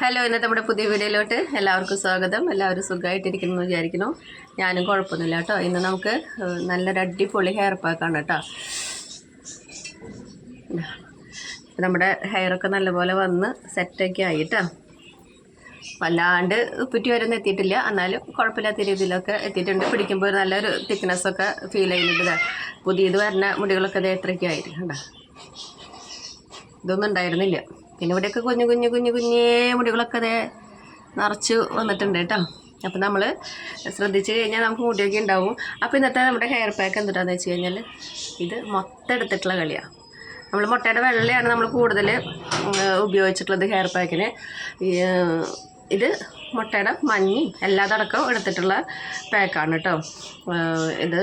Hello ഇന്നത്തെ നമ്മുടെ പുതിയ വീഡിയോയിലോട്ട് എല്ലാവർക്കും സ്വാഗതം. എല്ലാവരും സുഖമായിട്ടിരിക്കുന്നു എന്ന് വിചാരിക്കുന്നു. ഞാനും കുഴപ്പമൊന്നുമില്ല കേട്ടോ. ഇന്ന് നമുക്ക് നല്ലൊരു അടിപൊളി ഹെയർ പാക്കാണ് കേട്ടോ. നമ്മുടെ ഹെയറൊക്കെ നല്ലപോലെ വന്ന് സെറ്റൊക്കെ ആയി വല്ലാണ്ട് പുറ്റി വരെ എത്തിയിട്ടില്ല. എന്നാലും കുഴപ്പമില്ലാത്ത രീതിയിലൊക്കെ എത്തിയിട്ടുണ്ട്. പിടിക്കുമ്പോൾ നല്ലൊരു തിക്നെസ്സൊക്കെ ഫീൽ ചെയ്യുന്നുണ്ട്. പുതിയത് വരുന്ന മുടികളൊക്കെ ഇത് എത്രയൊക്കെ ആയിരിക്കും കണ്ടോ? ഇതൊന്നും ഉണ്ടായിരുന്നില്ല. പിന്നെ ഇവിടെയൊക്കെ കുഞ്ഞു കുഞ്ഞു കുഞ്ഞു കുഞ്ഞേ മുടികളൊക്കെ അതേ നിറച്ച് വന്നിട്ടുണ്ട് കേട്ടോ. അപ്പം നമ്മൾ ശ്രദ്ധിച്ചു കഴിഞ്ഞാൽ നമുക്ക് മുടിയൊക്കെ ഉണ്ടാവും. അപ്പോൾ ഇന്നത്തെ നമ്മുടെ ഹെയർ പാക്ക് എന്തിട്ടാന്ന് വെച്ച് കഴിഞ്ഞാൽ ഇത് മൊത്തം എടുത്തിട്ടുള്ള കളിയാണ് നമ്മൾ മുട്ടയുടെ വെള്ളയാണ് നമ്മൾ കൂടുതൽ ഉപയോഗിച്ചിട്ടുള്ളത് ഹെയർ പാക്കിന് ഇത് മുട്ടയുടെ മഞ്ഞയും എല്ലാതടക്കം എടുത്തിട്ടുള്ള പാക്കാണ് കേട്ടോ. ഇത്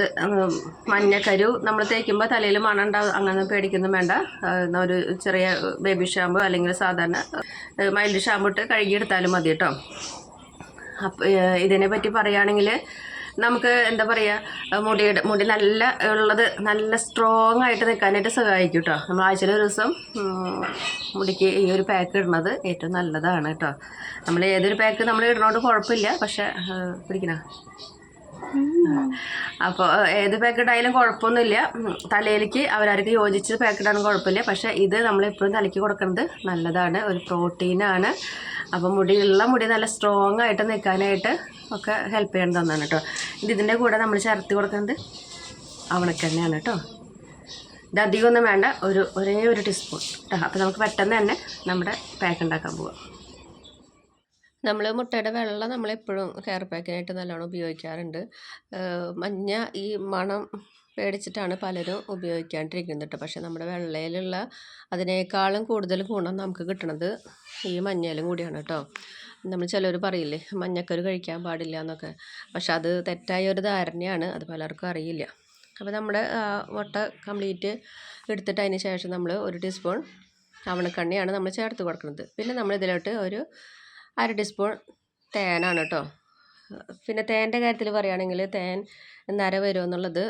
മഞ്ഞക്കരു നമ്മൾ തേക്കുമ്പോൾ തലയിൽ മണം ഉണ്ടാവും അങ്ങനെ പേടിക്കുന്നു വേണ്ട. ഒരു ചെറിയ ബേബി ഷാമ്പു അല്ലെങ്കിൽ സാധാരണ മൈൽഡ് ഷാമ്പു ഇട്ട് കഴുകിയെടുത്താലും മതി കേട്ടോ. അപ്പം ഇതിനെ പറ്റി പറയുകയാണെങ്കിൽ നമുക്ക് എന്താ പറയുക മുടിയുടെ മുടി നല്ല ഉള്ളത് നല്ല സ്ട്രോങ് ആയിട്ട് നിൽക്കാനായിട്ട് സഹായിക്കും കേട്ടോ നമ്മൾ ആഴ്ചയിൽ ഒരു ദിവസം മുടിക്ക് ഈ ഒരു പാക്ക് ഇടുന്നത് ഏറ്റവും നല്ലതാണ് കേട്ടോ നമ്മൾ ഏതൊരു പാക്ക് നമ്മൾ ഇടുന്നതുകൊണ്ട് കുഴപ്പമില്ല പക്ഷേ പിടിക്കണ? അപ്പോൾ ഏത് പാക്കറ്റ് ആയാലും കുഴപ്പമൊന്നുമില്ല തലയിലേക്ക് അവരാർക്ക് യോജിച്ച് പാക്കറ്റാണ് കുഴപ്പമില്ല. പക്ഷേ ഇത് നമ്മൾ എപ്പോഴും തലയ്ക്ക് കൊടുക്കുന്നത് നല്ലതാണ്. ഒരു പ്രോട്ടീനാണ്. അപ്പോൾ മുടിയുള്ള മുടി നല്ല സ്ട്രോങ് ആയിട്ട് നിൽക്കാനായിട്ട് ഒക്കെ ഹെൽപ്പ് ചെയ്യണം തന്നാണ് കേട്ടോ. ഇത് ഇതിന്റെ കൂടെ നമ്മൾ ചേർത്ത് കൊടുക്കുന്നത് അവണക്കെണ്ണയാണ് കേട്ടോ. ഇത് അധികമൊന്നും വേണ്ട. ഒരു ഒരേ ഒരു ടീസ്പൂൺ കേട്ടോ അപ്പോൾ നമുക്ക് പെട്ടെന്ന് തന്നെ നമ്മുടെ പാക്ക് ഉണ്ടാക്കാൻ പോവാം. നമ്മൾ മുട്ടയുടെ വെള്ളം നമ്മളെപ്പോഴും ഹെയർ പാക്കിനായിട്ട് നല്ലോണം ഉപയോഗിക്കാറുണ്ട്. മഞ്ഞ ഈ മണം പേടിച്ചിട്ടാണ് പലരും ഉപയോഗിക്കാണ്ടിരിക്കുന്നത് കേട്ടോ പക്ഷേ നമ്മുടെ വെള്ളയിലുള്ള അതിനേക്കാളും കൂടുതൽ ഗുണം നമുക്ക് കിട്ടണത് ഈ മഞ്ഞയിലും കൂടിയാണ് കേട്ടോ നമ്മൾ ചിലർ പറയില്ലേ മഞ്ഞക്കരു കഴിക്കാൻ പാടില്ല എന്നൊക്കെ. പക്ഷെ അത് തെറ്റായ ഒരു ധാരണയാണ്. അത് പലർക്കും അറിയില്ല. അപ്പോൾ നമ്മുടെ മുട്ട കംപ്ലീറ്റ് എടുത്തിട്ട് അതിന് ശേഷം നമ്മൾ ഒരു ടീസ്പൂൺ അവണക്കണ്ണിയാണ് നമ്മൾ ചേർത്ത് കൊടുക്കുന്നത്. പിന്നെ നമ്മൾ ഇതിലോട്ട് ഒരു അര ടീസ്പൂൺ തേനാണ് കേട്ടോ. പിന്നെ തേന്റെ കാര്യത്തിൽ പറയുകയാണെങ്കിൽ തേൻ നര വരുമെന്നുള്ളത്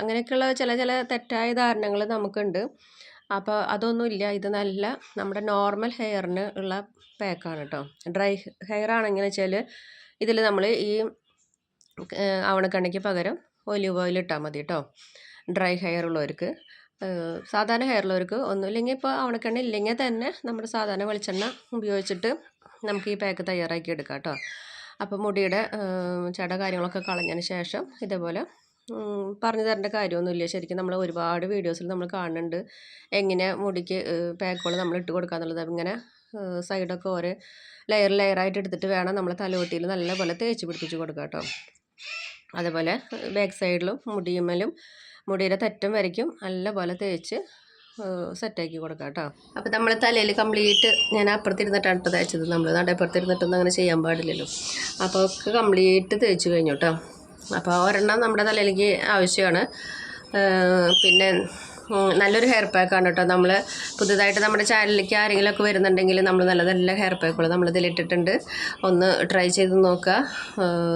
അങ്ങനെയൊക്കെയുള്ള ചില ചില തെറ്റായ ധാരണകൾ നമുക്കുണ്ട്. അപ്പോൾ അതൊന്നുമില്ല ഇത് നല്ല നമ്മുടെ നോർമൽ ഹെയറിന് ഉള്ള പാക്കാണ് കേട്ടോ. ഡ്രൈ ഹെയർ ആണെങ്കിൽ വെച്ചാൽ ഇതിൽ നമ്മൾ ഈ ആവണക്കണ്ണയ്ക്ക് പകരം ഒലിവ് ഓയിൽ ഇട്ടാൽ മതി കേട്ടോ. ഡ്രൈ ഹെയർ ഉള്ളവർക്ക്. സാധാരണ ഹെയർ ഉള്ളവർക്ക് ഒന്നുമില്ലെങ്കിൽ ഇപ്പോൾ ആവണക്കണ്ണ ഇല്ലെങ്കിൽ തന്നെ നമ്മുടെ സാധാരണ വെളിച്ചെണ്ണ ഉപയോഗിച്ചിട്ട് നമുക്ക് ഈ പാക്ക് തയ്യാറാക്കി എടുക്കാം കേട്ടോ. അപ്പോൾ മുടിയുടെ ചട കാര്യങ്ങളൊക്കെ കളഞ്ഞതിന് ശേഷം ഇതേപോലെ പറഞ്ഞു തരേണ്ട കാര്യമൊന്നുമില്ല. ശരിക്കും നമ്മൾ ഒരുപാട് വീഡിയോസിൽ നമ്മൾ കാണുന്നുണ്ട്. എങ്ങനെ മുടിക്ക് പാക്കുകൾ നമ്മൾ ഇട്ട് കൊടുക്കുക എന്നുള്ളത്. ഇങ്ങനെ സൈഡൊക്കെ ഓരോ ലെയർ ലെയറായിട്ട് എടുത്തിട്ട് വേണം നമ്മൾ തലവട്ടിയിൽ നല്ലപോലെ തേച്ച് പിടിപ്പിച്ച് കൊടുക്കുക കേട്ടോ. അതേപോലെ ബാക്ക് സൈഡിലും മുടിയുമ്മലും മുടിയുടെ തറ്റം വരയ്ക്കും. നല്ലപോലെ തേച്ച് സെറ്റാക്കി കൊടുക്കാം കേട്ടോ. അപ്പോൾ നമ്മൾ തലയിൽ കംപ്ലീറ്റ് ഞാൻ അപ്പുറത്തിരുന്നിട്ടാണ് കേട്ടോ തേച്ചത്. നമ്മൾ നടപ്പുറത്തിരുന്നിട്ടൊന്നും അങ്ങനെ ചെയ്യാൻ പാടില്ലല്ലോ. അപ്പോൾ ഒക്കെ കംപ്ലീറ്റ് തേച്ച് കഴിഞ്ഞു കേട്ടോ. അപ്പോൾ ഒരെണ്ണം നമ്മുടെ തലയിലേക്ക് ആവശ്യമാണ്. പിന്നെ നല്ലൊരു ഹെയർ പാക്കാണ് കേട്ടോ നമ്മൾ പുതുതായിട്ട് നമ്മുടെ ചാനലിലേക്ക് ആരെങ്കിലുമൊക്കെ വരുന്നുണ്ടെങ്കിൽ നമ്മൾ നല്ല നല്ല ഹെയർ പാക്കുകൾ നമ്മൾ ഇതിലിട്ടിട്ടുണ്ട് ഒന്ന് ട്രൈ ചെയ്ത് നോക്കുക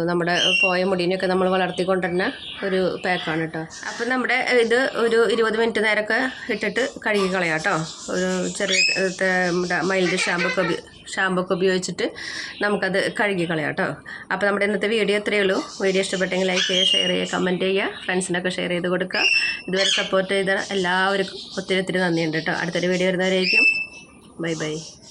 നമ്മുടെ പോയ മുടീനെയൊക്കെ നമ്മൾ വളർത്തിക്കൊണ്ടുവരുന്ന ഒരു പാക്കാണ് കേട്ടോ അപ്പം നമ്മുടെ ഇത് ഒരു ഇരുപത് മിനിറ്റ് നേരമൊക്കെ ഇട്ടിട്ട് കഴുകി കളയാം കേട്ടോ ഒരു ചെറിയ മൈൽഡ് ഷാമ്പു ഉപ- ഉപയോഗിച്ചിട്ട് നമുക്കത് കഴുകി കളയാം കേട്ടോ അപ്പോൾ നമ്മുടെ ഇന്നത്തെ വീഡിയോ ഇത്രയേ ഉള്ളൂ. വീഡിയോ ഇഷ്ടപ്പെട്ടെങ്കിൽ ലൈക്ക് ചെയ്യുക ഷെയർ ചെയ്യുക കമന്റ് ചെയ്യുക ഫ്രണ്ട്സിനൊക്കെ ഷെയർ ചെയ്ത് കൊടുക്കുക. ഇതുവരെ സപ്പോർട്ട് ചെയ്ത എല്ലാവർക്കും ഒത്തിരി ഒത്തിരി നന്ദിയുണ്ട് കേട്ടോ. അടുത്തൊരു വീഡിയോ വരുന്നവരായിരിക്കും ബൈ ബൈ